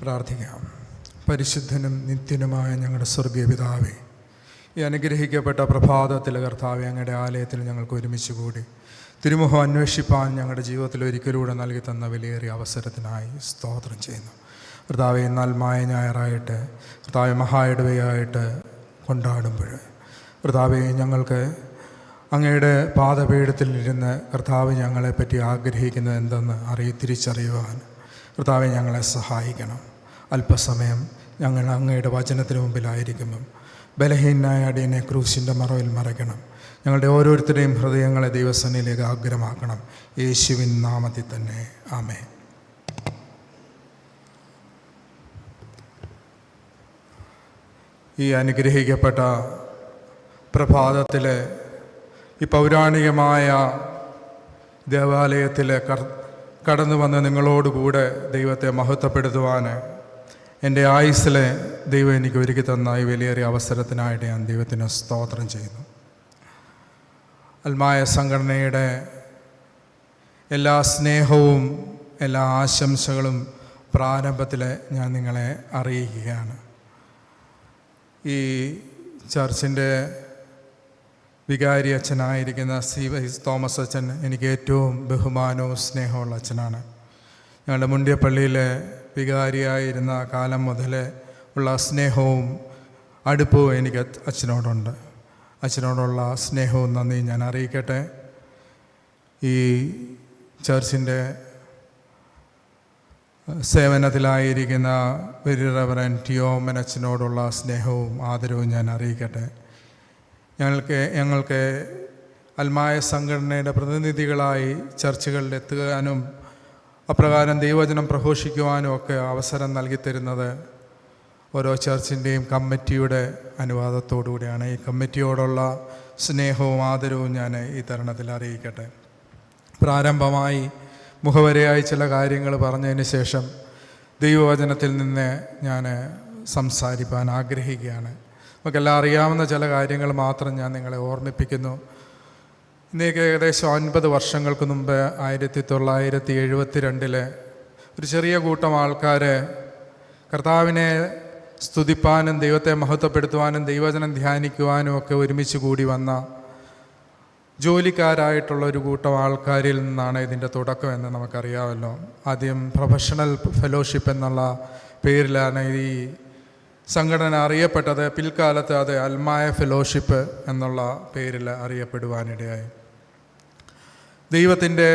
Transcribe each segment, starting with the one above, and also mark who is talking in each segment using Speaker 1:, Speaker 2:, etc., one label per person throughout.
Speaker 1: പ്രാർത്ഥിക്കാം. പരിശുദ്ധനും നിത്യനുമായ ഞങ്ങളുടെ സ്വർഗീയ പിതാവേ ഈ അനുഗ്രഹിക്കപ്പെട്ട പ്രഭാതത്തിൽ കർത്താവെ അങ്ങയുടെ ആലയത്തിൽ ഞങ്ങൾക്ക് ഒരുമിച്ച് കൂടി തിരുമുഖം അന്വേഷിപ്പാൻ ഞങ്ങളുടെ ജീവിതത്തിൽ ഒരിക്കലൂടെ നൽകി തന്ന വിലയേറിയ അവസരത്തിനായി സ്തോത്രം ചെയ്യുന്നു. കർത്താവെ എന്നാൽ മായ ഞായറായിട്ട് കർത്താവെ മഹായിടവയായിട്ട് കൊണ്ടാടുമ്പോൾ കർത്താവെ ഞങ്ങൾക്ക് അങ്ങയുടെ പാദപീഠത്തിൽ ഇരുന്ന് കർത്താവ് ഞങ്ങളെപ്പറ്റി ആഗ്രഹിക്കുന്നത് എന്തെന്ന് അറിയി തിരിച്ചറിയുവാൻ കർത്താവെ ഞങ്ങളെ സഹായിക്കണം. അല്പസമയം ഞങ്ങൾ അങ്ങയുടെ വചനത്തിന് മുമ്പിലായിരിക്കുമ്പം ബലഹീനായ അടിയനെ ക്രൂശിന്റെ മറവിൽ മറയ്ക്കണം. ഞങ്ങളുടെ ഓരോരുത്തരുടെയും ഹൃദയങ്ങളെ ദൈവസന്നിലേക്ക് ആഗ്രഹമാക്കണം യേശുവിൻ നാമത്തിൽ തന്നെ. ആമേ ഈ അനുഗ്രഹിക്കപ്പെട്ട പ്രഭാതത്തിലെ ഈ പൗരാണികമായ ദേവാലയത്തിലെ കർ കടന്നു വന്ന് നിങ്ങളോടുകൂടെ ദൈവത്തെ മഹത്വപ്പെടുത്തുവാൻ എന്റെ ആയുസ്സിലെ ദൈവം എനിക്ക് ഒരുക്കി തന്ന ഈ വലിയേറിയ അവസരത്തിനായിട്ട് ഞാൻ ദൈവത്തിന് സ്തോത്രം ചെയ്യുന്നു. അൽമായ സംഘടനയുടെ എല്ലാ സ്നേഹവും എല്ലാ ആശംസകളും പ്രാരംഭത്തിൽ ഞാൻ നിങ്ങളെ അറിയിക്കുകയാണ്. ഈ ചർച്ചിന്റെ വികാരി അച്ഛനായിരിക്കുന്ന സി വൈസ് തോമസ് അച്ഛൻ എനിക്ക് ഏറ്റവും ബഹുമാനവും സ്നേഹമുള്ള അച്ഛനാണ്. ഞങ്ങളുടെ മുണ്ടിയപ്പള്ളിയിലെ വികാരിയായിരുന്ന കാലം മുതൽ ഉള്ള സ്നേഹവും അടുപ്പവും എനിക്ക് അച്ഛനോടുണ്ട്. അച്ഛനോടുള്ള സ്നേഹവും നന്ദി ഞാൻ അറിയിക്കട്ടെ. ഈ ചർച്ചിന്റെ സേവനത്തിലായിരിക്കുന്ന വെരി റവറൻ ടിയോമൻ അച്ഛനോടുള്ള സ്നേഹവും ആദരവും ഞാൻ അറിയിക്കട്ടെ. ഞങ്ങൾക്ക് ഞങ്ങൾക്ക് അൽമായ സംഘടനയുടെ പ്രതിനിധികളായി ചർച്ചകളിൽ എത്തുവാനും അപ്രകാരം ദൈവവചനം പ്രഘോഷിക്കുവാനും ഒക്കെ അവസരം നൽകിത്തരുന്നത് ഓരോ ചർച്ചിന്റെയും കമ്മിറ്റിയുടെ അനുവാദത്തോടുകൂടിയാണ്. ഈ കമ്മിറ്റിയോടുള്ള സ്നേഹവും ആദരവും ഞാൻ ഈ തരുണത്തിൽ അറിയിക്കട്ടെ. പ്രാരംഭമായി മുഖവരയായി ചില കാര്യങ്ങൾ പറഞ്ഞതിന് ശേഷം ദൈവവചനത്തിൽ നിന്ന് ഞാൻ സംസാരിപ്പാൻ ആഗ്രഹിക്കുകയാണ്. നമുക്കെല്ലാം അറിയാവുന്ന ചില കാര്യങ്ങൾ മാത്രം ഞാൻ നിങ്ങളെ ഓർമ്മിപ്പിക്കുന്നു. ഇന്നേക്ക് ഏകദേശം ഒൻപത് വർഷങ്ങൾക്ക് മുമ്പ് ആയിരത്തി തൊള്ളായിരത്തി എഴുപത്തി രണ്ടിൽ ഒരു ചെറിയ കൂട്ടം ആൾക്കാർ കർത്താവിനെ സ്തുതിപ്പാനും ദൈവത്തെ മഹത്വപ്പെടുത്തുവാനും ദൈവജനം ധ്യാനിക്കുവാനും ഒക്കെ ഒരുമിച്ച് കൂടി വന്ന ജോലിക്കാരായിട്ടുള്ള ഒരു കൂട്ടം ആൾക്കാരിൽ നിന്നാണ് ഇതിന്റെ തുടക്കം എന്ന് നമുക്കറിയാമല്ലോ. ആദ്യം പ്രൊഫഷണൽ ഫെലോഷിപ്പ് എന്നുള്ള പേരിലാണ് ഈ സംഘടന അറിയപ്പെട്ടത് പിൽക്കാലത്ത് അത് അൽമായ ഫെലോഷിപ്പ് എന്നുള്ള പേരിൽ അറിയപ്പെടുവാനിടയായി. ദൈവത്തിന്റെ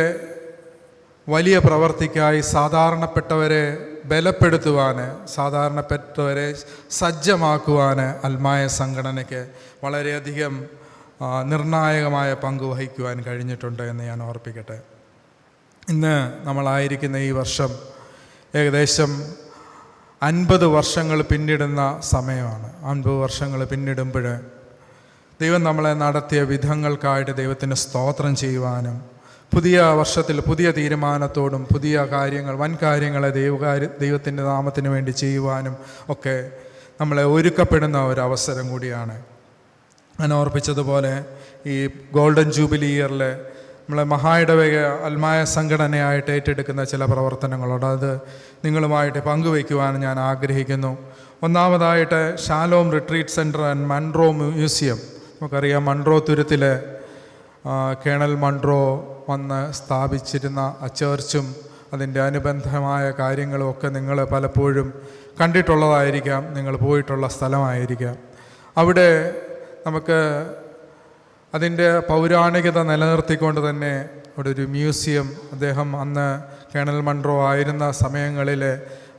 Speaker 1: വലിയ പ്രവർത്തിക്കായി സാധാരണപ്പെട്ടവരെ ബലപ്പെടുത്തുവാൻ സാധാരണപ്പെട്ടവരെ സജ്ജമാക്കുവാൻ അൽമായ സംഘടനയ്ക്ക് വളരെയധികം നിർണായകമായ പങ്ക് വഹിക്കുവാൻ കഴിഞ്ഞിട്ടുണ്ട് എന്ന് ഞാൻ ഓർപ്പിക്കട്ടെ. ഇന്ന് നമ്മളായിരിക്കുന്ന ഈ വർഷം ഏകദേശം അൻപത് വർഷങ്ങൾ പിന്നിടുന്ന സമയമാണ്. അൻപത് വർഷങ്ങൾ പിന്നിടുമ്പോൾ ദൈവം നമ്മളെ നടത്തിയ വിധങ്ങൾക്കായിട്ട് ദൈവത്തിന് സ്തോത്രം ചെയ്യുവാനും പുതിയ വർഷത്തിൽ പുതിയ തീരുമാനത്തോടും പുതിയ കാര്യങ്ങൾ വൻ കാര്യങ്ങളെ ദൈവകാര്യ ദൈവത്തിന്റെ നാമത്തിന് വേണ്ടി ചെയ്യുവാനും ഒക്കെ നമ്മളെ ഒരുക്കപ്പെടുന്ന ഒരു അവസരം കൂടിയാണ്. ഞാൻ ഓർപ്പിച്ചതുപോലെ ഈ ഗോൾഡൻ ജൂബിലി ഇയറിൽ നമ്മളെ മഹായിടവക അൽമായ സംഘടനയായിട്ട് ഏറ്റെടുക്കുന്ന ചില പ്രവർത്തനങ്ങളുണ്ട് അത് നിങ്ങളുമായിട്ട് പങ്കുവയ്ക്കുവാൻ ഞാൻ ആഗ്രഹിക്കുന്നു. ഒന്നാമതായിട്ട് Shalom retreat centre and Munro museum നമുക്കറിയാം മൺട്രോ തുരുത്തിലെ കേണൽ മൺട്രോ വന്ന് സ്ഥാപിച്ചിരുന്ന ആ ചേർച്ചും അതിന്റെ അനുബന്ധമായ കാര്യങ്ങളും ഒക്കെ നിങ്ങൾ പലപ്പോഴും കണ്ടിട്ടുള്ളതായിരിക്കാം നിങ്ങൾ പോയിട്ടുള്ള സ്ഥലമായിരിക്കാം. അവിടെ നമുക്ക് അതിന്റെ പൗരാണികത നിലനിർത്തിക്കൊണ്ട് തന്നെ അവിടെ ഒരു മ്യൂസിയം അദ്ദേഹം അന്ന് കേണൽ മൺട്രോ ആയിരുന്ന സമയങ്ങളിൽ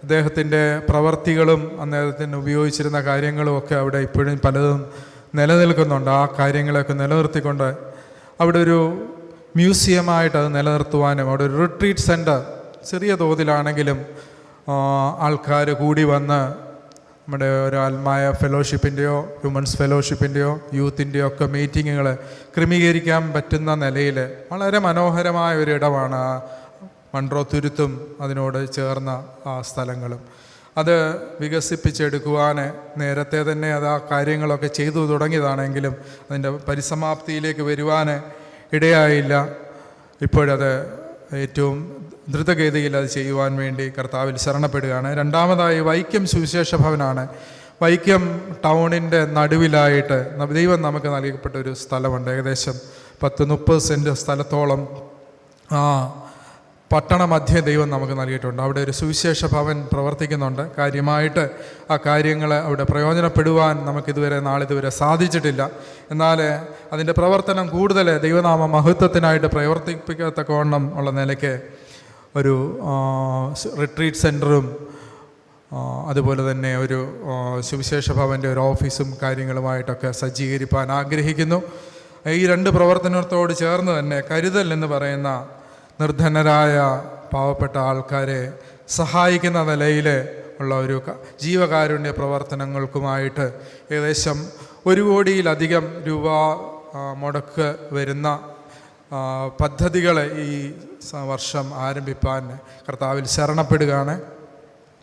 Speaker 1: അദ്ദേഹത്തിന്റെ പ്രവർത്തികളും അദ്ദേഹത്തിന് ഉപയോഗിച്ചിരുന്ന കാര്യങ്ങളും ഒക്കെ അവിടെ ഇപ്പോഴും പലതും നിലനിൽക്കുന്നുണ്ട്. ആ കാര്യങ്ങളെയൊക്കെ നിലനിർത്തിക്കൊണ്ട് അവിടെ ഒരു മ്യൂസിയമായിട്ട് അത് നിലനിർത്തുവാനും അവിടെ ഒരു റിട്രീറ്റ് സെന്റർ ചെറിയ തോതിലാണെങ്കിലും ആൾക്കാർ കൂടി വന്ന് നമ്മുടെ ഒരു ആത്മായ ഫെലോഷിപ്പിന്റെയോ ഹ്യൂമൻസ് ഫെലോഷിപ്പിന്റെയോ യൂത്തിന്റെയോ ഒക്കെ മീറ്റിങ്ങുകൾ ക്രമീകരിക്കാൻ പറ്റുന്ന നിലയിൽ വളരെ മനോഹരമായ ഒരു ഇടമാണ് മൺട്രോ തുരുത്തും അതിനോട് ചേർന്ന ആ സ്ഥലങ്ങളും. അത് വികസിപ്പിച്ചെടുക്കുവാൻ നേരത്തെ തന്നെ അത് ആ കാര്യങ്ങളൊക്കെ ചെയ്തു തുടങ്ങിയതാണെങ്കിലും അതിന്റെ പരിസമാപ്തിയിലേക്ക് വരുവാൻ ഇടയായില്ല. ഇപ്പോഴത് ഏറ്റവും ദ്രുതഗതിയിൽ അത് ചെയ്യുവാൻ വേണ്ടി കർത്താവിൽ ശരണപ്പെടുകയാണ്. രണ്ടാമതായി വൈക്കം സുവിശേഷ ഭവനാണ് വൈക്കം ടൗണിന്റെ നടുവിലായിട്ട് ദൈവം നമുക്ക് നൽകപ്പെട്ട ഒരു സ്ഥലമുണ്ട്. ഏകദേശം പത്ത് മുപ്പത് സെന്റ് സ്ഥലത്തോളം ആ പട്ടണ മധ്യ ദൈവം നമുക്ക് നൽകിയിട്ടുണ്ട്. അവിടെ ഒരു സുവിശേഷ ഭവൻ പ്രവർത്തിക്കുന്നുണ്ട്. കാര്യമായിട്ട് ആ കാര്യങ്ങൾ അവിടെ പ്രയോജനപ്പെടുവാൻ നമുക്കിതുവരെ നാളിതുവരെ സാധിച്ചിട്ടില്ല. എന്നാൽ അതിന്റെ പ്രവർത്തനം കൂടുതൽ ദൈവനാമ മഹത്വത്തിനായിട്ട് പ്രവർത്തിപ്പിക്കത്തക്കവണ്ണം ഉള്ള നിലയ്ക്ക് ഒരു റിട്രീറ്റ് സെന്ററും അതുപോലെ തന്നെ ഒരു സുവിശേഷ ഭവന്റെ ഒരു ഓഫീസും കാര്യങ്ങളുമായിട്ടൊക്കെ സജ്ജീകരിക്കാൻ ആഗ്രഹിക്കുന്നു. ഈ രണ്ട് പ്രവർത്തനത്തോട് ചേർന്ന് തന്നെ കരുതൽ എന്ന് പറയുന്ന നിർധനരായ പാവപ്പെട്ട ആൾക്കാരെ സഹായിക്കുന്ന നിലയിൽ ഉള്ള ഒരു ജീവകാരുണ്യ പ്രവർത്തനങ്ങൾക്കുമായിട്ട് ഏകദേശം ഒരു കോടിയിലധികം രൂപ മുടക്ക് വരുന്ന പദ്ധതികളെ ഈ വർഷം ആരംഭിപ്പാൻ കർത്താവിൽ ശരണപ്പെടുകയാണ്.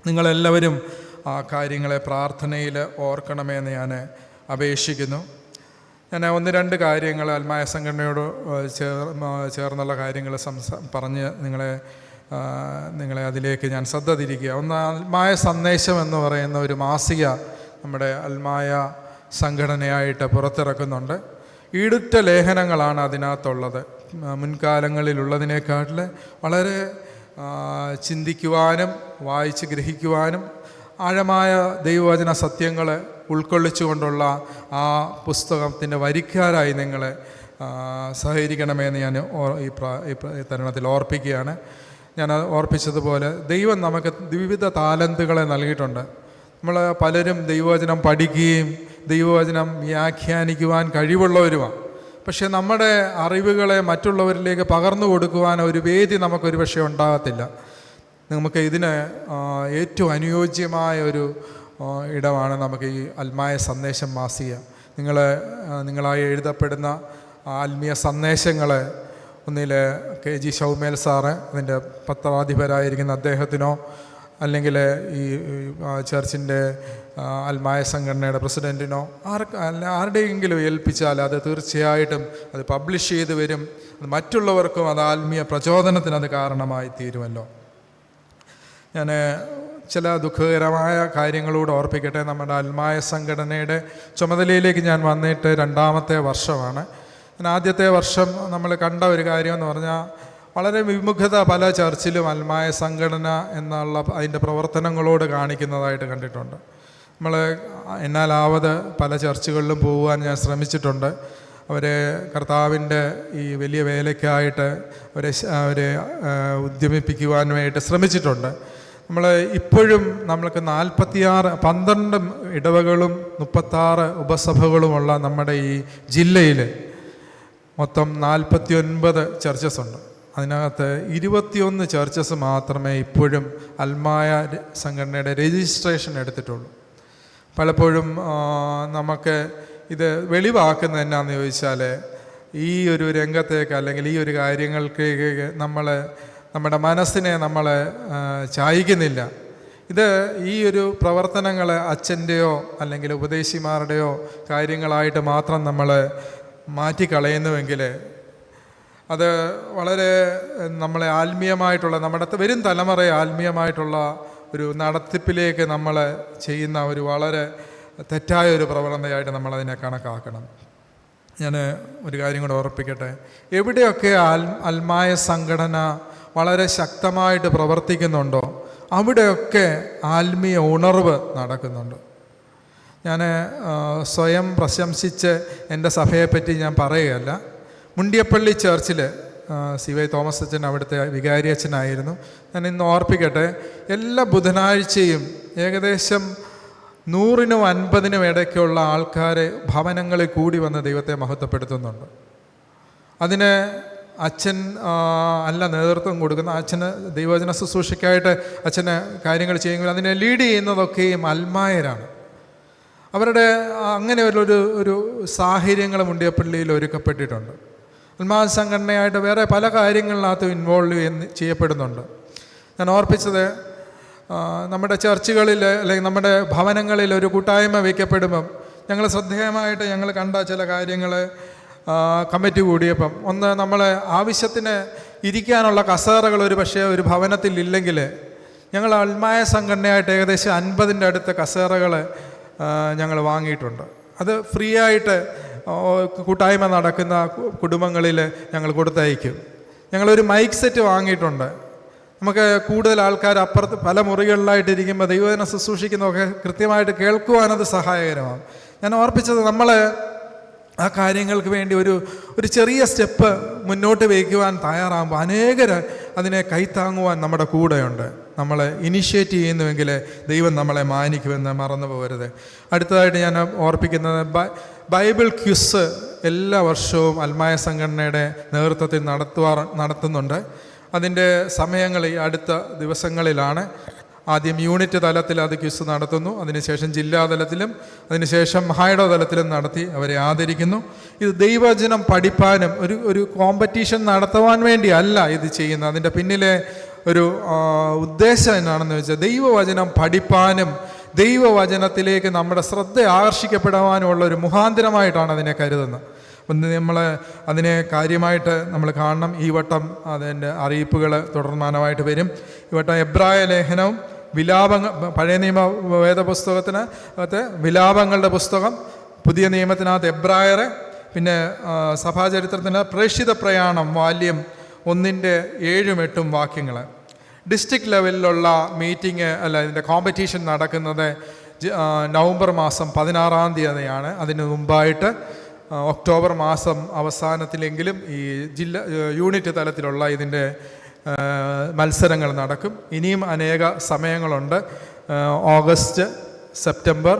Speaker 1: നിങ്ങളെല്ലാവരും ആ കാര്യങ്ങളെ പ്രാർത്ഥനയിൽ ഓർക്കണമെന്ന് ഞാൻ അപേക്ഷിക്കുന്നു. ഞാൻ ഒന്ന് രണ്ട് കാര്യങ്ങൾ അൽമായ സംഘടനയോട് ചേർ ചേർന്നുള്ള കാര്യങ്ങൾ സംസാ പറഞ്ഞ് നിങ്ങളെ നിങ്ങളെ അതിലേക്ക് ഞാൻ ശ്രദ്ധ തിരിക്കുക. ഒന്ന് അൽമായ സന്ദേശം എന്ന് പറയുന്ന ഒരു മാസിക നമ്മുടെ അൽമായ സംഘടനയായിട്ട് പുറത്തിറക്കുന്നുണ്ട്. ഈടുറ്റ ലേഖനങ്ങളാണ് അതിനകത്തുള്ളത്. മുൻകാലങ്ങളിലുള്ളതിനേക്കാട്ടിൽ വളരെ ചിന്തിക്കുവാനും വായിച്ച് ഗ്രഹിക്കുവാനും ആഴമായ ദൈവവചന സത്യങ്ങൾ ഉൾക്കൊള്ളിച്ചുകൊണ്ടുള്ള ആ പുസ്തകത്തിന്റെ വരിക്കാരായി നിങ്ങൾ സഹകരിക്കണമെന്ന് ഞാൻ ഈ തരണത്തിൽ ഓർപ്പിക്കുകയാണ്. ഞാൻ ഓർപ്പിച്ചതുപോലെ ദൈവം നമുക്ക് വിവിധ താലന്തുകളെ നൽകിയിട്ടുണ്ട്. നമ്മൾ പലരും ദൈവവചനം പഠിക്കുകയും ദൈവവചനം വ്യാഖ്യാനിക്കുവാൻ കഴിവുള്ളവരുമാണ്. പക്ഷേ നമ്മുടെ അറിവുകളെ മറ്റുള്ളവരിലേക്ക് പകർന്നു കൊടുക്കുവാൻ ഒരു വേദി നമുക്കൊരു പക്ഷേ ഉണ്ടാകത്തില്ല. നമുക്ക് ഇതിന് ഏറ്റവും അനുയോജ്യമായ ഒരു ഇടമാണ് നമുക്ക് ഈ ആത്മായ സന്ദേശം മാസിക നിങ്ങൾ നിങ്ങളായി എഴുതപ്പെടുന്ന ആത്മീയ സന്ദേശങ്ങൾ ഒന്നിൽ കെ. ജി. ഷൗമേൽ സാറ് അതിന്റെ പത്രാധിപരായിരിക്കുന്ന അദ്ദേഹത്തിനോ അല്ലെങ്കിൽ ഈ ചർച്ചിന്റെ അൽമായ സംഘടനയുടെ പ്രസിഡന്റിനോ ആർക്ക് അല്ല ആരുടെയെങ്കിലും ഏൽപ്പിച്ചാൽ അത് തീർച്ചയായിട്ടും അത് പബ്ലിഷ് ചെയ്ത് വരും. മറ്റുള്ളവർക്കും അത് ആത്മീയ പ്രചോദനത്തിന് അത് കാരണമായി തീരുമല്ലോ. ഞാൻ ചില ദുഃഖകരമായ കാര്യങ്ങളോട് ഓർപ്പിക്കട്ടെ. നമ്മുടെ അൽമായ സംഘടനയുടെ ചുമതലയിലേക്ക് ഞാൻ വന്നിട്ട് രണ്ടാമത്തെ വർഷമാണ്. ആദ്യത്തെ വർഷം നമ്മൾ കണ്ട ഒരു കാര്യം എന്ന് പറഞ്ഞാൽ വളരെ വിമുഖത പല ചർച്ചിലും അൽമായ സംഘടന എന്നുള്ള അതിന്റെ പ്രവർത്തനങ്ങളോട് കാണിക്കുന്നതായിട്ട് കണ്ടിട്ടുണ്ട്. നമ്മൾ എന്നാലാവത് പല ചർച്ചുകളിലും പോകുവാൻ ഞാൻ ശ്രമിച്ചിട്ടുണ്ട്. അവരെ കർത്താവിന്റെ ഈ വലിയ വേലയ്ക്കായിട്ട് അവരെ അവരെ ഉദ്യമിപ്പിക്കുവാനുമായിട്ട് ശ്രമിച്ചിട്ടുണ്ട്. നമ്മൾ ഇപ്പോഴും നമ്മൾക്ക് നാൽപ്പത്തിയാറ് പന്ത്രണ്ട് ഇടവകളും മുപ്പത്താറ് ഉപസഭകളുമുള്ള നമ്മുടെ ഈ ജില്ലയിൽ മൊത്തം നാൽപ്പത്തി ഒൻപത് ചർച്ചസ് ഉണ്ട്. അതിനകത്ത് ഇരുപത്തിയൊന്ന് ചർച്ചസ് മാത്രമേ ഇപ്പോഴും അൽമായ സംഘടനയുടെ രജിസ്ട്രേഷൻ എടുത്തിട്ടുള്ളൂ. പലപ്പോഴും നമുക്ക് ഇത് വെളിവാക്കുന്നത് എന്നാന്ന് ചോദിച്ചാൽ ഈ ഒരു രംഗത്തേക്ക് അല്ലെങ്കിൽ ഈ ഒരു കാര്യങ്ങൾക്ക് നമ്മൾ നമ്മുടെ മനസ്സിനെ നമ്മൾ ചായ്ക്കുന്നില്ല. ഇത് ഈ ഒരു പ്രവർത്തനങ്ങൾ അച്ഛന്റെയോ അല്ലെങ്കിൽ ഉപദേശിമാരുടെയോ കാര്യങ്ങളായിട്ട് മാത്രം നമ്മൾ മാറ്റിക്കളയുന്നുവെങ്കിൽ അത് വളരെ നമ്മളെ ആത്മീയമായിട്ടുള്ള നമ്മുടെ വരും തലമുറയെ ആത്മീയമായിട്ടുള്ള ഒരു നടത്തിപ്പിലേക്ക് നമ്മൾ ചെയ്യുന്ന ഒരു വളരെ തെറ്റായ ഒരു പ്രവണതയായിട്ട് നമ്മളതിനെ കണക്കാക്കണം. ഞാൻ ഒരു കാര്യം കൂടെ ഓർപ്പിക്കട്ടെ. എവിടെയൊക്കെ ആൽ അൽമായ സംഘടന വളരെ ശക്തമായിട്ട് പ്രവർത്തിക്കുന്നുണ്ടോ അവിടെയൊക്കെ ആത്മീയ ഉണർവ് നടക്കുന്നുണ്ട്. ഞാൻ സ്വയം പ്രശംസിച്ച് എന്റെ സഭയെപ്പറ്റി ഞാൻ പറയുകയല്ല. മുണ്ടിയപ്പള്ളി ചർച്ചിൽ സി വൈ തോമസ് അച്ഛൻ അവിടുത്തെ വികാരി അച്ഛനായിരുന്നു. ഞാൻ ഇന്ന് ഓർപ്പിക്കട്ടെ എല്ലാ ബുധനാഴ്ചയും ഏകദേശം നൂറിനും അൻപതിനും ഇടയ്ക്കുള്ള ആൾക്കാരെ ഭവനങ്ങളിൽ കൂടി വന്ന് ദൈവത്തെ മഹത്വപ്പെടുത്തുന്നുണ്ട്. അതിന് അച്ഛൻ അല്ല നേതൃത്വം കൊടുക്കുന്ന അച്ഛന് ദൈവജന ശുശ്രൂഷയ്ക്കായിട്ട് അച്ഛന് കാര്യങ്ങൾ ചെയ്യുമ്പോൾ അതിനെ ലീഡ് ചെയ്യുന്നതൊക്കെയും അൽമായരാണ്. അവരുടെ അങ്ങനെ ഒരു ഒരു സാഹചര്യങ്ങൾ മുണ്ടിയപ്പള്ളിയിൽ ഒരുക്കപ്പെട്ടിട്ടുണ്ട്. അൽമാ സംഘടനയായിട്ട് വേറെ പല കാര്യങ്ങളിനകത്ത് ഇൻവോൾവ് ചെയ്യപ്പെടുന്നുണ്ട്. ഞാൻ ഓർപ്പിച്ചത് നമ്മുടെ ചർച്ചുകളിൽ അല്ലെങ്കിൽ നമ്മുടെ ഭവനങ്ങളിൽ ഒരു കൂട്ടായ്മ വയ്ക്കപ്പെടുമ്പം ഞങ്ങൾ ശ്രദ്ധേയമായിട്ട് ഞങ്ങൾ കണ്ട ചില കാര്യങ്ങൾ കമ്മിറ്റി കൂടിയപ്പം. ഒന്ന് നമ്മൾ ആവശ്യത്തിന് ഇരിക്കാനുള്ള കസേറകൾ ഒരു പക്ഷേ ഒരു ഭവനത്തിൽ ഇല്ലെങ്കിൽ ഞങ്ങൾ അൽമായ സംഘടനയായിട്ട് ഏകദേശം അൻപതിന്റെ അടുത്ത കസേറകൾ ഞങ്ങൾ വാങ്ങിയിട്ടുണ്ട്. അത് ഫ്രീ ആയിട്ട് കൂട്ടായ്മ നടക്കുന്ന കുടുംബങ്ങളിൽ ഞങ്ങൾ കൊടുത്തയക്കും. ഞങ്ങളൊരു മൈക്ക് സെറ്റ് വാങ്ങിയിട്ടുണ്ട്. നമുക്ക് കൂടുതൽ ആൾക്കാർ അപ്പുറത്ത് പല മുറികളിലായിട്ട് ഇരിക്കുമ്പോൾ ദൈവദിനം ശുശ്രൂഷിക്കുന്നതൊക്കെ കൃത്യമായിട്ട് കേൾക്കുവാനത് സഹായകരമാണ് ഞാൻ ഓർപ്പിച്ചത് നമ്മൾ ആ കാര്യങ്ങൾക്ക് വേണ്ടി ഒരു ഒരു ചെറിയ സ്റ്റെപ്പ് മുന്നോട്ട് വയ്ക്കുവാൻ തയ്യാറാകുമ്പോൾ അനേകർ അതിനെ കൈത്താങ്ങുവാൻ നമ്മുടെ കൂടെയുണ്ട്. നമ്മൾ ഇനിഷ്യേറ്റ് ചെയ്യുന്നുവെങ്കിൽ ദൈവം നമ്മളെ മാനിക്കുമെന്ന് മറന്നു പോകരുത് അടുത്തതായിട്ട് ഞാൻ ഓർപ്പിക്കുന്നത് ബൈബിൾ ക്വിസ് എല്ലാ വർഷവും അൽമായ സംഘടനയുടെ നേതൃത്വത്തിൽ നടത്തുവാ നടത്തുന്നുണ്ട്. അതിന്റെ സമയങ്ങൾ ഈ അടുത്ത ദിവസങ്ങളിലാണ്. ആദ്യം യൂണിറ്റ് തലത്തിൽ അത് ക്വിസ് നടത്തുന്നു. അതിനുശേഷം ജില്ലാ തലത്തിലും അതിനുശേഷം മഹായുടെ തലത്തിലും നടത്തി അവരെ ആദരിക്കുന്നു. ഇത് ദൈവചനം പഠിപ്പാനും ഒരു ഒരു കോമ്പറ്റീഷൻ നടത്തുവാൻ വേണ്ടിയല്ല ഇത് ചെയ്യുന്നത്. അതിന്റെ പിന്നിലെ ഒരു ഉദ്ദേശം എന്നാണെന്ന് വെച്ചാൽ ദൈവവചനം പഠിപ്പാനും ദൈവവചനത്തിലേക്ക് നമ്മുടെ ശ്രദ്ധ ആകർഷിക്കപ്പെടാനുമുള്ള ഒരു മുഖാന്തരമായിട്ടാണ് അതിനെ കരുതുന്നത്. ഒന്ന് നമ്മൾ അതിനെ കാര്യമായിട്ട് നമ്മൾ കാണണം. ഈ വട്ടം അതിന്റെ അറിയിപ്പുകൾ തുടർമാനമായിട്ട് വരും. ഈ വട്ടം എബ്രായ ലേഖനവും വിലാപങ്ങൾ പഴയ നിയമ വേദപുസ്തകത്തിന് അകത്ത് വിലാപങ്ങളുടെ പുസ്തകം പുതിയ നിയമത്തിനകത്ത് എബ്രായർ പിന്നെ സഭാചരിത്രത്തിന് പ്രേക്ഷിത പ്രയാണം വാല്യം ഒന്നിന്റെ ഏഴും എട്ടും വാക്യങ്ങൾ. ഡിസ്ട്രിക്ട് ലെവലിലുള്ള മീറ്റിംഗ് അല്ല ഇതിന്റെ കോമ്പറ്റീഷൻ നടക്കുന്നത് നവംബർ മാസം പതിനാറാം തീയതിയാണ്. അതിന് മുമ്പായിട്ട് ഒക്ടോബർ മാസം അവസാനത്തിലെങ്കിലും ഈ ജില്ല യൂണിറ്റ് തലത്തിലുള്ള ഇതിന്റെ മത്സരങ്ങൾ നടക്കും. ഇനിയും അനേക സമയങ്ങളുണ്ട്. August September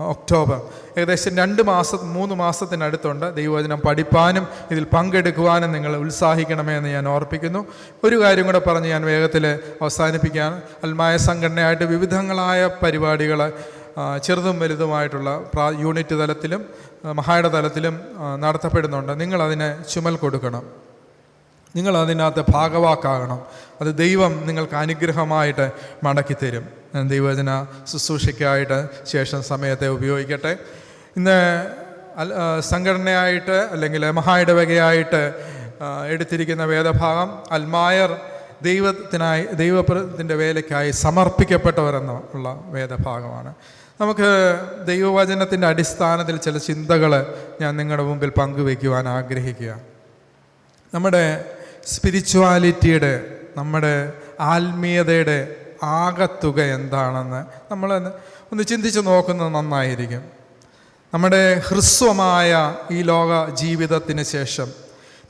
Speaker 1: October. ഏകദേശം രണ്ട് മാസം മൂന്ന് മാസത്തിനടുത്തുണ്ട് ദൈവവചനം പഠിപ്പാനും ഇതിൽ പങ്കെടുക്കുവാനും നിങ്ങൾ ഉത്സാഹിക്കണമെന്ന് ഞാൻ ഓർപ്പിക്കുന്നു. ഒരു കാര്യം കൂടെ പറഞ്ഞ് ഞാൻ വേഗത്തിൽ അവസാനിപ്പിക്കാൻ അൽമായ സംഘടനയായിട്ട് വിവിധങ്ങളായ പരിപാടികൾ ചെറുതും വലുതുമായിട്ടുള്ള പ്രാ യൂണിറ്റ് തലത്തിലും മഹായുടെ തലത്തിലും നടത്തപ്പെടുന്നുണ്ട്. നിങ്ങളതിന് ചുമൽ കൊടുക്കണം. നിങ്ങൾ അതിനകത്ത് ഭാഗവാക്കാകണം. അത് ദൈവം നിങ്ങൾക്ക് അനുഗ്രഹമായിട്ട് മടക്കിത്തരും. ഞാൻ ദൈവവചന ശുശ്രൂഷയ്ക്കായിട്ട് ശേഷം സമയത്തെ ഉപയോഗിക്കട്ടെ. ഇന്ന് സംഘടനയായിട്ട് അല്ലെങ്കിൽ മഹായിടവകയായിട്ട് എടുത്തിരിക്കുന്ന വേദഭാഗം അൽമായർ ദൈവത്തിനായി ദൈവത്തിന്റെ വേലയ്ക്കായി സമർപ്പിക്കപ്പെട്ടവരെന്ന ഉള്ള വേദഭാഗമാണ്. നമുക്ക് ദൈവവചനത്തിന്റെ അടിസ്ഥാനത്തിൽ ചില ചിന്തകൾ ഞാൻ നിങ്ങളുടെ മുമ്പിൽ പങ്കുവയ്ക്കുവാൻ ആഗ്രഹിക്കുക. നമ്മുടെ സ്പിരിച്വാലിറ്റിയുടെ നമ്മുടെ ആത്മീയതയുടെ ആകത്തുക എന്താണെന്ന് നമ്മൾ ഒന്ന് ചിന്തിച്ച് നോക്കുന്നത് നന്നായിരിക്കും. നമ്മുടെ ഹ്രസ്വമായ ഈ ലോക ജീവിതത്തിന് ശേഷം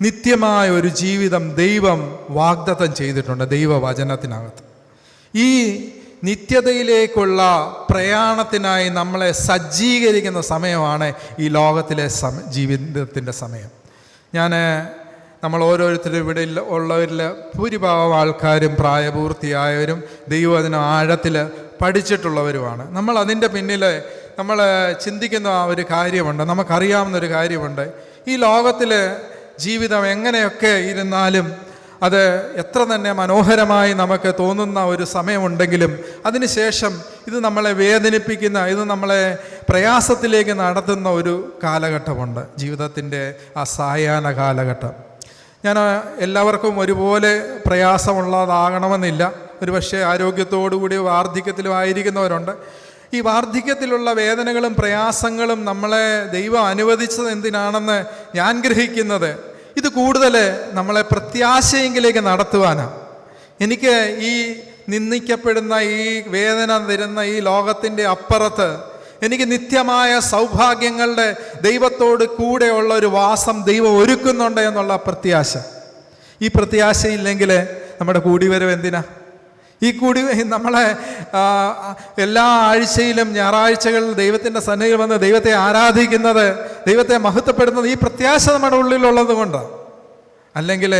Speaker 1: നിത്യമായ ഒരു ജീവിതം ദൈവം വാഗ്ദത്തം ചെയ്തിട്ടുണ്ട് ദൈവവചനത്തിനകത്ത്. ഈ നിത്യതയിലേക്കുള്ള പ്രയാണത്തിനായി നമ്മളെ സജ്ജീകരിക്കുന്ന സമയമാണ് ഈ ലോകത്തിലെ സമ ജീവിതത്തിന്റെ സമയം. ഞാൻ നമ്മൾ ഓരോരുത്തരും ഇവിടെ ഉള്ളവരിൽ ഭൂരിഭാഗം ആൾക്കാരും പ്രായപൂർത്തിയായവരും ദൈവം അതിന് ആഴത്തിൽ പഠിച്ചിട്ടുള്ളവരുമാണ്. നമ്മൾ അതിന്റെ പിന്നിൽ നമ്മൾ ചിന്തിക്കുന്ന ഒരു കാര്യമുണ്ട് നമുക്കറിയാവുന്ന ഒരു കാര്യമുണ്ട്. ഈ ലോകത്തിൽ ജീവിതം എങ്ങനെയൊക്കെ ഇരുന്നാലും അത് എത്ര തന്നെ മനോഹരമായി നമുക്ക് തോന്നുന്ന ഒരു സമയമുണ്ടെങ്കിലും അതിനുശേഷം ഇത് നമ്മളെ വേദനിപ്പിക്കുന്ന ഇത് നമ്മളെ പ്രയാസത്തിലേക്ക് നടത്തുന്ന ഒരു കാലഘട്ടമുണ്ട്. ജീവിതത്തിന്റെ ആ സായാഹ്ന കാലഘട്ടം. ഞാൻ എല്ലാവർക്കും ഒരുപോലെ പ്രയാസമുള്ളതാകണമെന്നില്ല. ഒരുപക്ഷെ ആരോഗ്യത്തോടുകൂടി വാർദ്ധക്യത്തിലും ആയിരിക്കുന്നവരുണ്ട് ഈ വാർദ്ധക്യത്തിലുള്ള വേദനകളും പ്രയാസങ്ങളും നമ്മളെ ദൈവം അനുവദിച്ചത് എന്തിനാണെന്ന് ഞാൻ ഗ്രഹിക്കുന്നത് ഇത് കൂടുതൽ നമ്മളെ പ്രത്യാശയെങ്കിലേക്ക് നടത്തുവാനാണ് എനിക്ക് ഈ നിന്ദിക്കപ്പെടുന്ന ഈ വേദന തരുന്ന ഈ ലോകത്തിന്റെ അപ്പുറത്ത് എനിക്ക് നിത്യമായ സൗഭാഗ്യങ്ങളുടെ ദൈവത്തോട് കൂടെയുള്ള ഒരു വാസം ദൈവം ഒരുക്കുന്നുണ്ട് എന്നുള്ള പ്രത്യാശ. ഈ പ്രത്യാശയില്ലെങ്കിൽ നമ്മുടെ കൂടിവരവ് എന്തിനാ? ഈ കൂടി നമ്മളെ എല്ലാ ആഴ്ചയിലും ഞായറാഴ്ചകളിൽ ദൈവത്തിന്റെ സന്നിധിയിൽ വന്ന് ദൈവത്തെ ആരാധിക്കുന്നത് ദൈവത്തെ മഹത്വപ്പെടുന്നത് ഈ പ്രത്യാശ നമ്മുടെ ഉള്ളിലുള്ളത് കൊണ്ടാണ് അല്ലെങ്കിൽ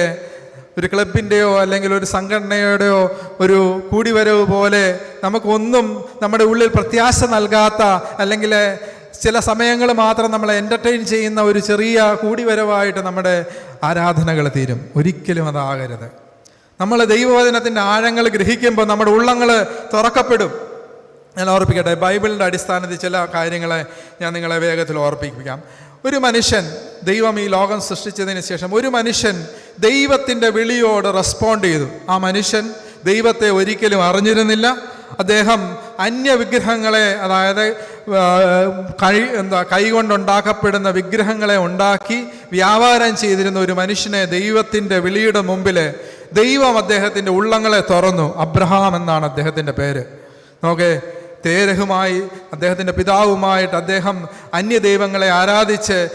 Speaker 1: ഒരു ക്ലബിന്റെയോ അല്ലെങ്കിൽ ഒരു സംഘടനയുടെയോ ഒരു കൂടിവരവ് പോലെ നമുക്കൊന്നും നമ്മുടെ ഉള്ളിൽ പ്രത്യാശ നൽകാത്ത അല്ലെങ്കിൽ ചില സമയങ്ങൾ മാത്രം നമ്മളെ എന്റർടൈൻ ചെയ്യുന്ന ഒരു ചെറിയ കൂടിവരവായിട്ട് നമ്മുടെ ആരാധനകൾ തീരും. ഒരിക്കലും അതാകരുത്. നമ്മൾ ദൈവവചനത്തിന്റെ ആഴങ്ങൾ ഗ്രഹിക്കുമ്പോൾ നമ്മുടെ ഉള്ളങ്ങൾ തുറക്കപ്പെടും. ഞാൻ ഓർപ്പിക്കട്ടെ ബൈബിളിന്റെ അടിസ്ഥാനത്തിൽ ചില കാര്യങ്ങളെ ഞാൻ നിങ്ങളെ വേഗത്തിൽ ഓർപ്പിക്കാം ഒരു മനുഷ്യൻ ദൈവം ഈ ലോകം സൃഷ്ടിച്ചതിന് ശേഷം ഒരു മനുഷ്യൻ ദൈവത്തിന്റെ വിളിയോട് റെസ്പോണ്ട് ചെയ്തു. ആ മനുഷ്യൻ ദൈവത്തെ ഒരിക്കലും അറിഞ്ഞിരുന്നില്ല. അദ്ദേഹം അന്യവിഗ്രഹങ്ങളെ അതായത് കൈ എന്താ കൈകൊണ്ടുണ്ടാക്കപ്പെടുന്ന വിഗ്രഹങ്ങളെ ഉണ്ടാക്കി വ്യാപാരം ചെയ്തിരുന്ന ഒരു മനുഷ്യനെ ദൈവത്തിന്റെ വിളിയുടെ മുമ്പിൽ ദൈവം അദ്ദേഹത്തിന്റെ ഉള്ളങ്ങളെ തുറന്നു. അബ്രഹാം എന്നാണ് അദ്ദേഹത്തിന്റെ പേര്. നോക്കേ തേരഹുമായി അദ്ദേഹത്തിന്റെ പിതാവുമായിട്ട് അദ്ദേഹം അന്യദൈവങ്ങളെ ആരാധിച്ച്